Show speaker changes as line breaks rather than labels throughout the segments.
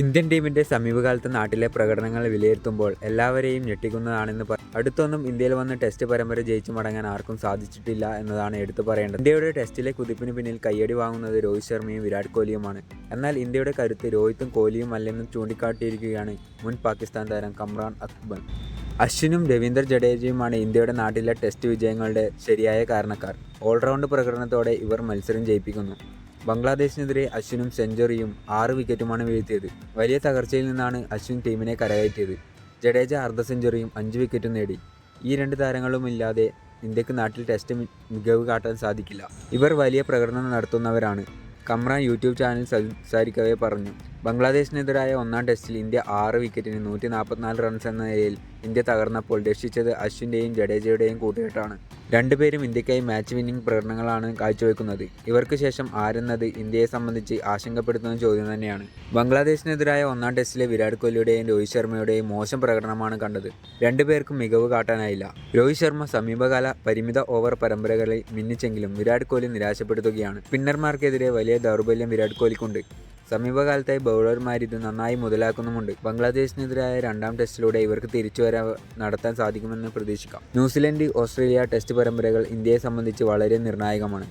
Indian ടീമിന്റെ സമീപകാലത്ത് നാട്ടിലെ പ്രകടനങ്ങൾ വിലയിരുത്തുമ്പോൾ എല്ലാവരെയും ഞെട്ടിക്കുന്നതാണെന്ന് അടുത്തൊന്നും ഇന്ത്യയിൽ വന്ന് ടെസ്റ്റ് പരമ്പര ജയിച്ചു മടങ്ങാൻ ആർക്കും സാധിച്ചിട്ടില്ല എന്നതാണ് എടുത്തു പറയേണ്ടത്. ഇന്ത്യയുടെ ടെസ്റ്റിലെ കുതിപ്പിന് പിന്നിൽ കയ്യടി വാങ്ങുന്നത് രോഹിത് ശർമ്മയും വിരാട് കോഹ്ലിയുമാണ്. എന്നാൽ ഇന്ത്യയുടെ കരുത്ത് രോഹിത്തും കോഹ്ലിയും അല്ലെന്നും ചൂണ്ടിക്കാട്ടിയിരിക്കുകയാണ് മുൻ പാകിസ്ഥാൻ താരം കമ്രാൻ അക്ബർ. അശ്വിനും രവീന്ദ്ര ജഡേജയുമാണ് ഇന്ത്യയുടെ നാട്ടിലെ ടെസ്റ്റ് വിജയങ്ങളുടെ ശരിയായ കാരണക്കാർ. ഓൾറൗണ്ട് പ്രകടനത്തോടെ ഇവർ മത്സരം ജയിപ്പിക്കുന്നു. ബംഗ്ലാദേശിനെതിരെ അശ്വിനും സെഞ്ചുറിയും ആറ് വിക്കറ്റുമാണ് വീഴ്ത്തിയത്. വലിയ തകർച്ചയിൽ നിന്നാണ് അശ്വിൻ ടീമിനെ കരകയറ്റിയത്. ജഡേജ അർദ്ധ സെഞ്ചുറിയും അഞ്ച് വിക്കറ്റും നേടി. ഈ രണ്ട് താരങ്ങളും ഇല്ലാതെ ഇന്ത്യയ്ക്ക് നാട്ടിൽ ടെസ്റ്റ് മികവ് കാട്ടാൻ സാധിക്കില്ല. ഇവർ വലിയ പ്രകടനം നടത്തുന്നവരാണ്. കമ്രാൻ യൂട്യൂബ് ചാനൽ സംസാരിക്കവേ പറഞ്ഞു. ബംഗ്ലാദേശിനെതിരായ ഒന്നാം ടെസ്റ്റിൽ ഇന്ത്യ ആറ് വിക്കറ്റിന് നൂറ്റി നാൽപ്പത്തിനാല് റൺസ് എന്ന നിലയിൽ ഇന്ത്യ തകർന്നപ്പോൾ രക്ഷിച്ചത് അശ്വിന്റെയും ജഡേജയുടെയും കൂട്ടുകെട്ടാണ്. രണ്ടുപേരും ഇന്ത്യക്കായി മാച്ച് വിന്നിംഗ് പ്രകടനങ്ങളാണ് കാഴ്ചവെക്കുന്നത്. ഇവർക്ക് ശേഷം ആരെന്നത് ഇന്ത്യയെ സംബന്ധിച്ച് ആശങ്കപ്പെടുത്തുന്ന ചോദ്യം തന്നെയാണ്. ബംഗ്ലാദേശിനെതിരായ ഒന്നാം ടെസ്റ്റിലെ വിരാട് കോഹ്ലിയുടെയും രോഹിത് ശർമ്മയുടെയും മോശം പ്രകടനമാണ് കണ്ടത്. രണ്ടുപേർക്കും മികവ് കാട്ടാനായില്ല. രോഹിത് ശർമ്മ സമീപകാല പരിമിത ഓവർ പരമ്പരകളിൽ മിന്നിച്ചെങ്കിലും വിരാട് കോഹ്ലി നിരാശപ്പെടുത്തുകയാണ്. സ്പിന്നർമാർക്കെതിരെ വലിയ ദൗർബല്യം വിരാട് കോഹ്ലിക്കുണ്ട്. സമീപകാലത്തായി ബൗളർമാർ ഇത് നന്നായി മുതലാക്കുന്നുമുണ്ട്. ബംഗ്ലാദേശിനെതിരായ രണ്ടാം ടെസ്റ്റിലൂടെ ഇവർക്ക് തിരിച്ചുവരവ് നടത്താൻ സാധിക്കുമെന്ന് പ്രതീക്ഷിക്കാം. ന്യൂസിലൻഡ് ഓസ്ട്രേലിയ ടെസ്റ്റ് പരമ്പരകൾ ഇന്ത്യയെ സംബന്ധിച്ച് വളരെ നിർണായകമാണ്.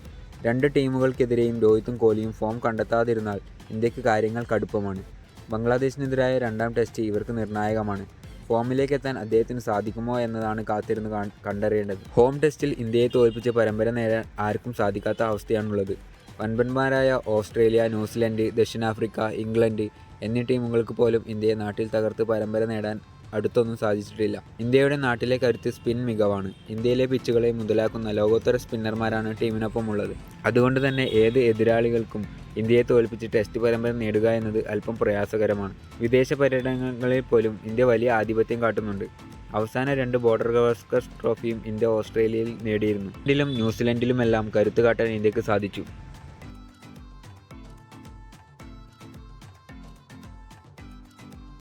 രണ്ട് ടീമുകൾക്കെതിരെയും രോഹിത്തും കോഹ്ലിയും ഫോം കണ്ടെത്താതിരുന്നാൽ ഇന്ത്യയ്ക്ക് കാര്യങ്ങൾ കടുപ്പമാണ്. ബംഗ്ലാദേശിനെതിരായ രണ്ടാം ടെസ്റ്റ് ഇവർക്ക് നിർണായകമാണ്. ഫോമിലേക്ക് എത്താൻ അദ്ദേഹത്തിന് സാധിക്കുമോ എന്നതാണ് കാത്തിരുന്ന് കണ്ടറിയേണ്ടത്. ഹോം ടെസ്റ്റിൽ ഇന്ത്യയെ തോൽപ്പിച്ച് പരമ്പര നേടാൻ ആർക്കും സാധിക്കാത്ത അവസ്ഥയാണുള്ളത്. വൻപന്മാരായ ഓസ്ട്രേലിയ ന്യൂസിലൻഡ് ദക്ഷിണാഫ്രിക്ക ഇംഗ്ലണ്ട് എന്നീ ടീമുകൾക്ക് പോലും ഇന്ത്യയെ നാട്ടിൽ തകർത്ത് പരമ്പര നേടാൻ അടുത്തൊന്നും സാധിച്ചിട്ടില്ല. ഇന്ത്യയുടെ നാട്ടിലെ കരുത്ത് സ്പിൻ മികവാണ്. ഇന്ത്യയിലെ പിച്ചുകളെ മുതലാക്കുന്ന ലോകോത്തര സ്പിന്നർമാരാണ് ടീമിനൊപ്പം ഉള്ളത് അതുകൊണ്ട് തന്നെ ഏത് എതിരാളികൾക്കും ഇന്ത്യയെ തോൽപ്പിച്ച് ടെസ്റ്റ് പരമ്പര നേടുക എന്നത് അല്പം പ്രയാസകരമാണ്. വിദേശ പര്യടനങ്ങളിൽ പോലും ഇന്ത്യ വലിയ ആധിപത്യം കാട്ടുന്നുണ്ട്. അവസാന രണ്ട് ബോർഡർ ഗവാസ്കർ ട്രോഫിയും ഇന്ത്യ ഓസ്ട്രേലിയയിൽ നേടിയിരുന്നു. ഇതിലും ന്യൂസിലൻഡിലുമെല്ലാം കരുത്ത് കാട്ടാൻ ഇന്ത്യയ്ക്ക് സാധിച്ചു.